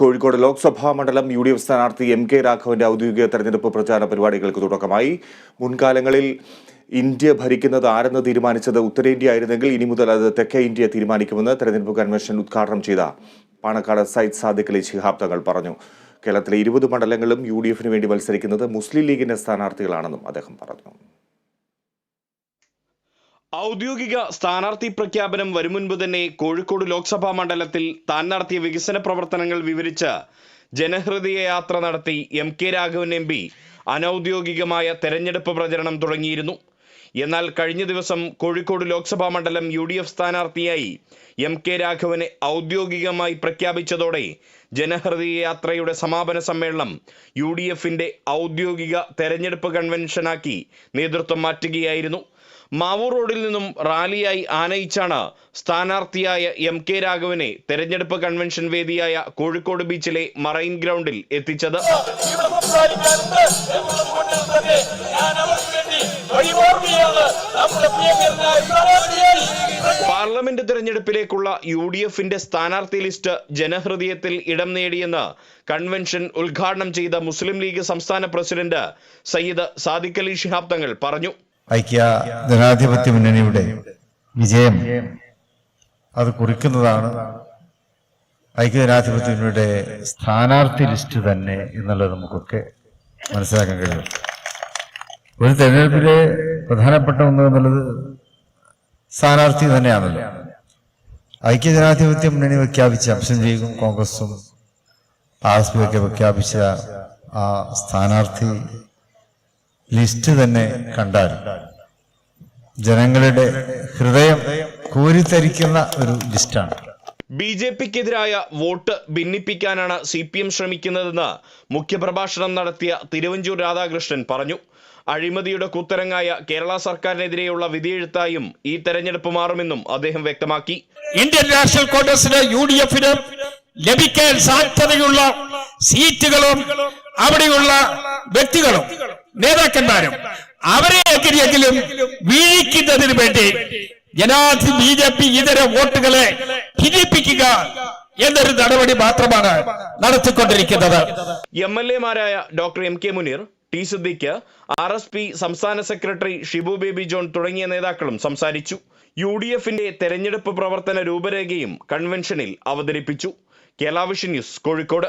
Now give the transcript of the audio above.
കോഴിക്കോട് ലോക്സഭാ മണ്ഡലം U D F സ്ഥാനാർത്ഥി M K രാഘവന്റെ ഔദ്യോഗിക തെരഞ്ഞെടുപ്പ് പ്രചാരണ പരിപാടികൾക്ക് തുടക്കമായി. മുൻകാലങ്ങളിൽ ഇന്ത്യ ഭരിക്കുന്നത് ആരെന്ന് തീരുമാനിച്ചത് ഉത്തരേന്ത്യ ആയിരുന്നെങ്കിൽ ഇനി മുതൽ അത് തെക്കേ ഇന്ത്യ തീരുമാനിക്കുമെന്ന് തെരഞ്ഞെടുപ്പ് കൺവെൻഷൻ ഉദ്ഘാടനം ചെയ്ത പാണക്കാട് സയ്യിദ് സാദിഖ് അലി ശിഹാബ് തങ്ങൾ പറഞ്ഞു. കേരളത്തിലെ ഇരുപത് മണ്ഡലങ്ങളും യു ഡി എഫിന് വേണ്ടി മത്സരിക്കുന്നത് മുസ്ലിം ലീഗിന്റെ സ്ഥാനാർത്ഥികളാണെന്നും അദ്ദേഹം പറഞ്ഞു. ഔദ്യോഗിക സ്ഥാനാർത്ഥി പ്രഖ്യാപനം വരും മുൻപ് തന്നെ കോഴിക്കോട് ലോക്സഭാ മണ്ഡലത്തിൽ താൻ നടത്തിയ വികസന പ്രവർത്തനങ്ങൾ വിവരിച്ച് ജനഹൃദയ യാത്ര നടത്തി M K Raghavan M P അനൌദ്യോഗികമായ തെരഞ്ഞെടുപ്പ് പ്രചരണം തുടങ്ങിയിരുന്നു. എന്നാൽ കഴിഞ്ഞ ദിവസം കോഴിക്കോട് ലോക്സഭാ മണ്ഡലം യു ഡി എഫ് സ്ഥാനാർത്ഥിയായി എം കെ രാഘവനെ ഔദ്യോഗികമായി പ്രഖ്യാപിച്ചതോടെ ജനഹൃദയ യാത്രയുടെ സമാപന സമ്മേളനം യു ഡി എഫിന്റെ ഔദ്യോഗിക തെരഞ്ഞെടുപ്പ് കൺവെൻഷനാക്കി നേതൃത്വം മാറ്റുകയായിരുന്നു. മാവൂർ റോഡിൽ നിന്നും റാലിയായി ആനയിച്ചാണ് സ്ഥാനാർത്ഥിയായ എം കെ രാഘവനെ തെരഞ്ഞെടുപ്പ് കൺവെൻഷൻ വേദിയായ കോഴിക്കോട് ബീച്ചിലെ മറൈൻ ഗ്രൗണ്ടിൽ എത്തിച്ചത്. പാർലമെന്റ് തെരഞ്ഞെടുപ്പിലേക്കുള്ള യു ഡി എഫിന്റെ സ്ഥാനാർത്ഥി ലിസ്റ്റ് ജനഹൃദയത്തിൽ ഇടം നേടിയെന്ന് കൺവെൻഷൻ ഉദ്ഘാടനം ചെയ്ത മുസ്ലിം ലീഗ് സംസ്ഥാന പ്രസിഡന്റ് സയ്യിദ് സാദിഖ് അലി ഷിഹാബ് തങ്ങൾ പറഞ്ഞു. ഐക്യ ജനാധിപത്യ മുന്നണിയുടെ വിജയം അത് കുറിക്കുന്നതാണ് ഐക്യ ജനാധിപത്യ മുന്നണിയുടെ സ്ഥാനാർത്ഥി ലിസ്റ്റ് തന്നെ എന്നുള്ളത് നമുക്കൊക്കെ മനസ്സിലാക്കാൻ കഴിയും. ഒരു തെരഞ്ഞെടുപ്പിലെ പ്രധാനപ്പെട്ട ഒന്ന് എന്നുള്ളത് സ്ഥാനാർത്ഥി തന്നെയാണല്ലോ. ഐക്യ ജനാധിപത്യ മുന്നണി പ്രഖ്യാപിച്ച ലീഗും കോൺഗ്രസും ആർ എസ് പി ഒക്കെ പ്രഖ്യാപിച്ച ആ സ്ഥാനാർത്ഥി ലിസ്റ്റ് തന്നെ കണ്ടാൽ ജനങ്ങളുടെ ഹൃദയം കോരിത്തരിക്കുന്ന ഒരു ലിസ്റ്റാണ്. ബി ജെ പിക്കെതിരായ വോട്ട് ഭിന്നിപ്പിക്കാനാണ് സി പി എം ശ്രമിക്കുന്നതെന്ന് മുഖ്യപ്രഭാഷണം നടത്തിയ തിരുവഞ്ചൂർ രാധാകൃഷ്ണൻ പറഞ്ഞു. അഴിമതിയുടെ കൂത്തരങ്ങായ കേരള സർക്കാരിനെതിരെയുള്ള വിധിയെഴുത്തായും ഈ തെരഞ്ഞെടുപ്പ് മാറുമെന്നും അദ്ദേഹം വ്യക്തമാക്കി. ഇന്ത്യൻ നാഷണൽ കോൺഗ്രസിന് യു ഡി എഫിന് ലഭിക്കാൻ സാധ്യതയുള്ള സീറ്റുകളും അവിടെയുള്ള വ്യക്തികളും നേതാക്കന്മാരും അവരെ എങ്ങനെയെങ്കിലും വീഴിക്കുന്നതിന് വേണ്ടി ജനാധി ബി ജെ പി ഇതര വോട്ടുകളെ ഭിന്നിപ്പിക്കുക എന്നൊരു നടപടി മാത്രമാണ് നടത്തിക്കൊണ്ടിരിക്കുന്നത്. M L എമാരായ doctor M K Muneer T Siddique R S P സംസ്ഥാന സെക്രട്ടറി ഷിബു ബേബി ജോൺ തുടങ്ങിയ നേതാക്കളും സംസാരിച്ചു. യു ഡി എഫിന്റെ തെരഞ്ഞെടുപ്പ് പ്രവർത്തന രൂപരേഖയും കൺവെൻഷനിൽ അവതരിപ്പിച്ചു. കേരള ന്യൂസ് കോഴിക്കോട്.